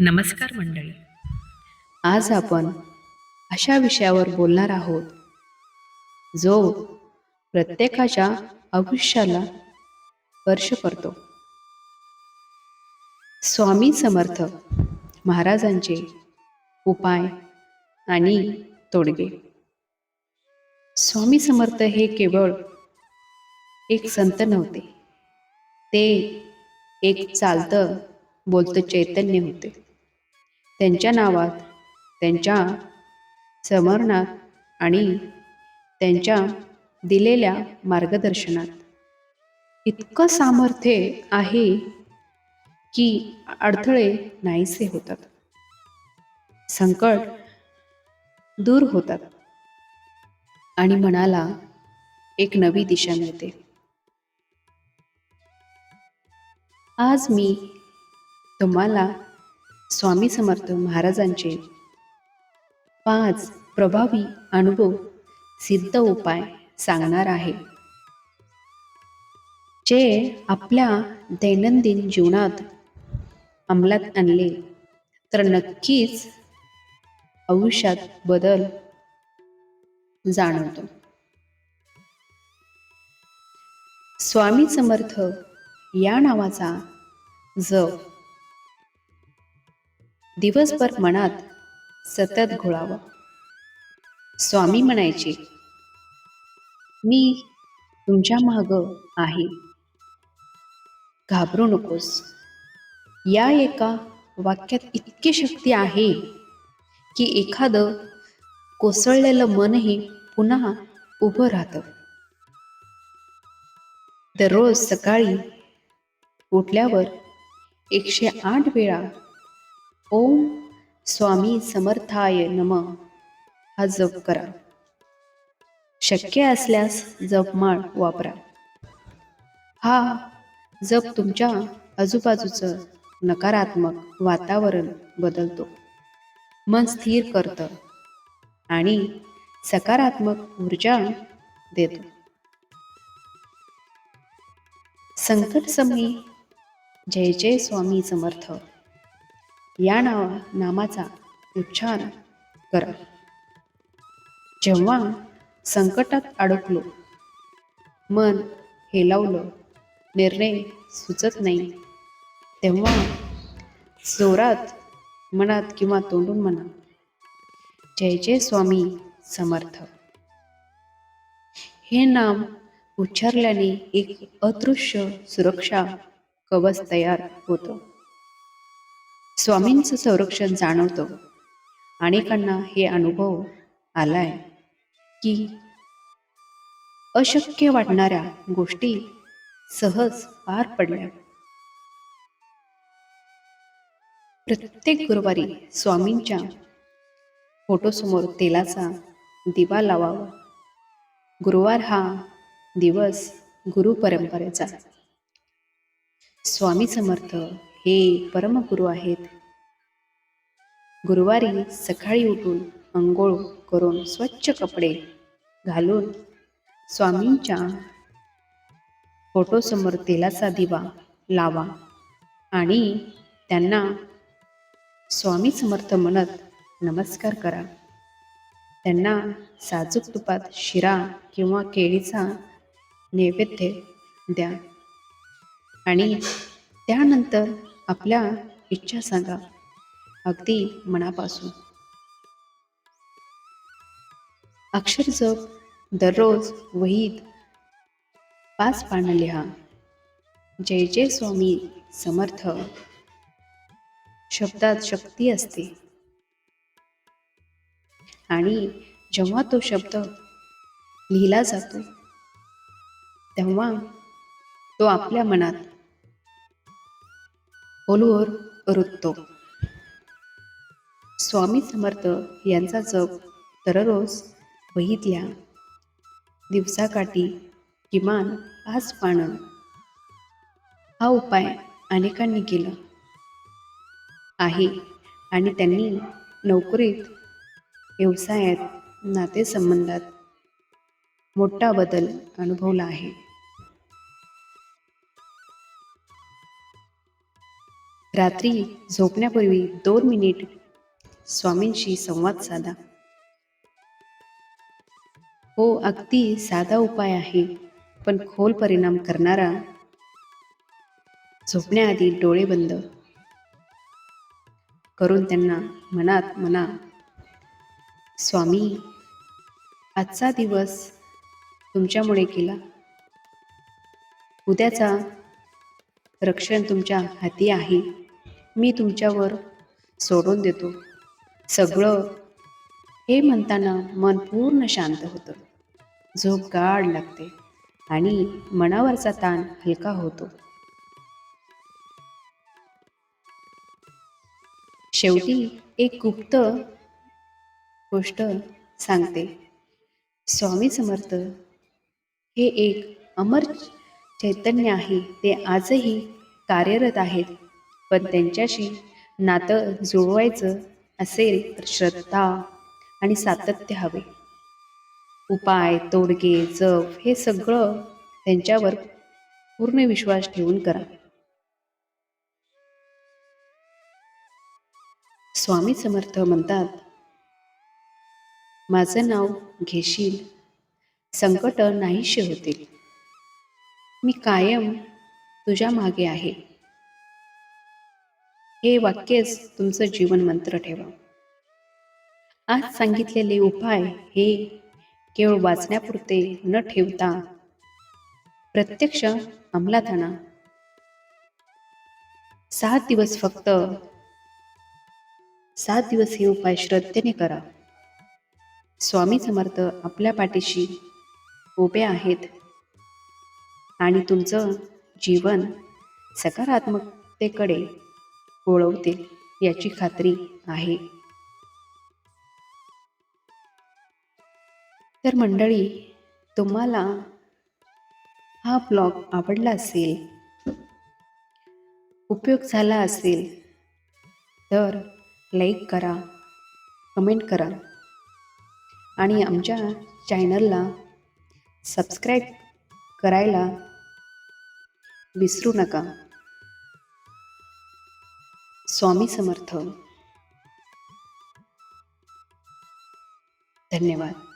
नमस्कार मंडळी. आज आपण अशा विषयावर बोलणार आहोत जो प्रत्येकाच्या आयुष्याला स्पर्श करतो. स्वामी समर्थ महाराजांचे उपाय आणि तोडगे. स्वामी समर्थ हे केवळ एक संत नव्हते ते एक चालतं बोलतं चैतन्य होते. त्यांच्या नावात त्यांच्या स्मरणात आणि त्यांच्या दिलेल्या मार्गदर्शनात. इतकं सामर्थ्य आहे की अडथळे नाहीसे होतात. संकट दूर होतात. आणि मनाला एक नवी दिशा मिळते. आज मी तुम्हाला स्वामी समर्थ महाराजांचे पाच प्रभावी अनुभव सिद्ध उपाय सांगणार आहे. जे आपल्या दैनंदिन जीवनात अंमलात आणले तर नक्कीच आयुष्यात बदल जाणवतो. स्वामी समर्थ या नावाचा जप दिवसभर मनात सतत घोळावं. स्वामी म्हणायचे मी तुमच्या माग आहे. घाबरू नकोस. या एका वाक्यात इतकी शक्ती आहे की एखादं कोसळलेलं मनही पुन्हा उभं राहतं. दररोज सकाळी उठल्यावर एकशे आठ वेळा ओम स्वामी समर्थाय नम. हा जप करा. शक्य असल्यास जपमाळ वापरा. हा जप तुमच्या आजूबाजूचं नकारात्मक वातावरण बदलतो. मन स्थिर करतं आणि सकारात्मक ऊर्जा देतो. संकट समी जय जय स्वामी समर्थ. या नावा नामाचा उच्चार करा. जेव्हा संकटात अडकलो मन हेलावलं निर्णय सुचत नाही तेव्हा जोरात मनात किंवा तोंडून म्हणा जय जय स्वामी समर्थ. हे नाम उच्चारल्याने एक अदृश्य सुरक्षा कवच तयार होतं. स्वामींचं संरक्षण जाणवतं. अनेकांना हे अनुभव आलाय की अशक्य वाटणाऱ्या गोष्टी सहज पार पडल्या. प्रत्येक गुरुवारी स्वामींच्या फोटोसमोर तेलाचा दिवा लावावा. गुरुवार हा दिवस गुरु परंपरेचा. स्वामी समर्थ हे परमगुरु आहेत. गुरुवारी सकाळी उठून अंघोळ करून स्वच्छ कपडे घालून स्वामींच्या फोटोसमोर तेलाचा दिवा लावा आणि त्यांना स्वामी समर्थ म्हणत नमस्कार करा. त्यांना साजूक तुपात शिरा किंवा केळीचा नैवेद्य द्या आणि त्यानंतर आपल्या इच्छा सांगा. अगदी मनापासून. अक्षर जप दररोज वहीत पाच पानं लिहा. जय जय स्वामी समर्थ. शब्दात शक्ती असते. आणि जेव्हा तो शब्द लिहिला जातो तेव्हा तो आपल्या मनात खोलवर रुततो. स्वामी समर्थ यांचा जप दररोज वहीतल्या दिवसाकाठी किमान पाच पानं. हा उपाय अनेकांनी केला. आहे आणि त्यांनी नोकरीत व्यवसायात नातेसंबंधात मोठा बदल अनुभवला आहे. रात्री झोपण्यापूर्वी दोन मिनिट स्वामींशी संवाद साधा. हो अगदी साधा उपाय आहे पण खोल परिणाम करणारा झोपण्याआधी डोळे बंद. करून त्यांना मनात म्हणा स्वामी आजचा दिवस तुमच्यामुळे केला. उद्याचा रक्षण तुमच्या हाती आहे. मी तुमच्यावर सोडून देतो. सगळं हे म्हणताना मन पूर्ण शांत होतं. झोप गाढ लागते आणि मनावरचा ताण हलका होतो. शेवटी एक गुप्त गोष्ट सांगते. स्वामी समर्थ हे एक अमर चैतन्य आहे. ते आजही कार्यरत आहेत. पण त्यांच्याशी नातं जुळवायचं असेल तर श्रद्धा आणि सातत्य हवे. उपाय तोडगे जप हे सगळं त्यांच्यावर पूर्ण विश्वास ठेवून करा. स्वामी समर्थ म्हणतात माझं नाव घेशील संकट नाहीशी होतील. मी कायम तुझ्या मागे आहे. हे वाक्यच तुमचं जीवन मंत्र ठेवा. आज सांगितलेले उपाय हे केवळ वाचण्यापुरते न ठेवता प्रत्यक्ष अंमलात आणा. सात दिवस फक्त सात दिवस हे उपाय श्रद्धेने करा. स्वामी समर्थ आपल्या पाठीशी उभे आहेत आणि तुमचं जीवन सकारात्मकतेकडे वळवतील याची खात्री आहे. तर मंडळी तुम्हाला हा ब्लॉग आवडला असेल उपयोग झाला असेल तर लाईक करा कमेंट करा आणि आमच्या चॅनलला सबस्क्राईब करायला विसरू नका. स्वामी समर्थ. धन्यवाद.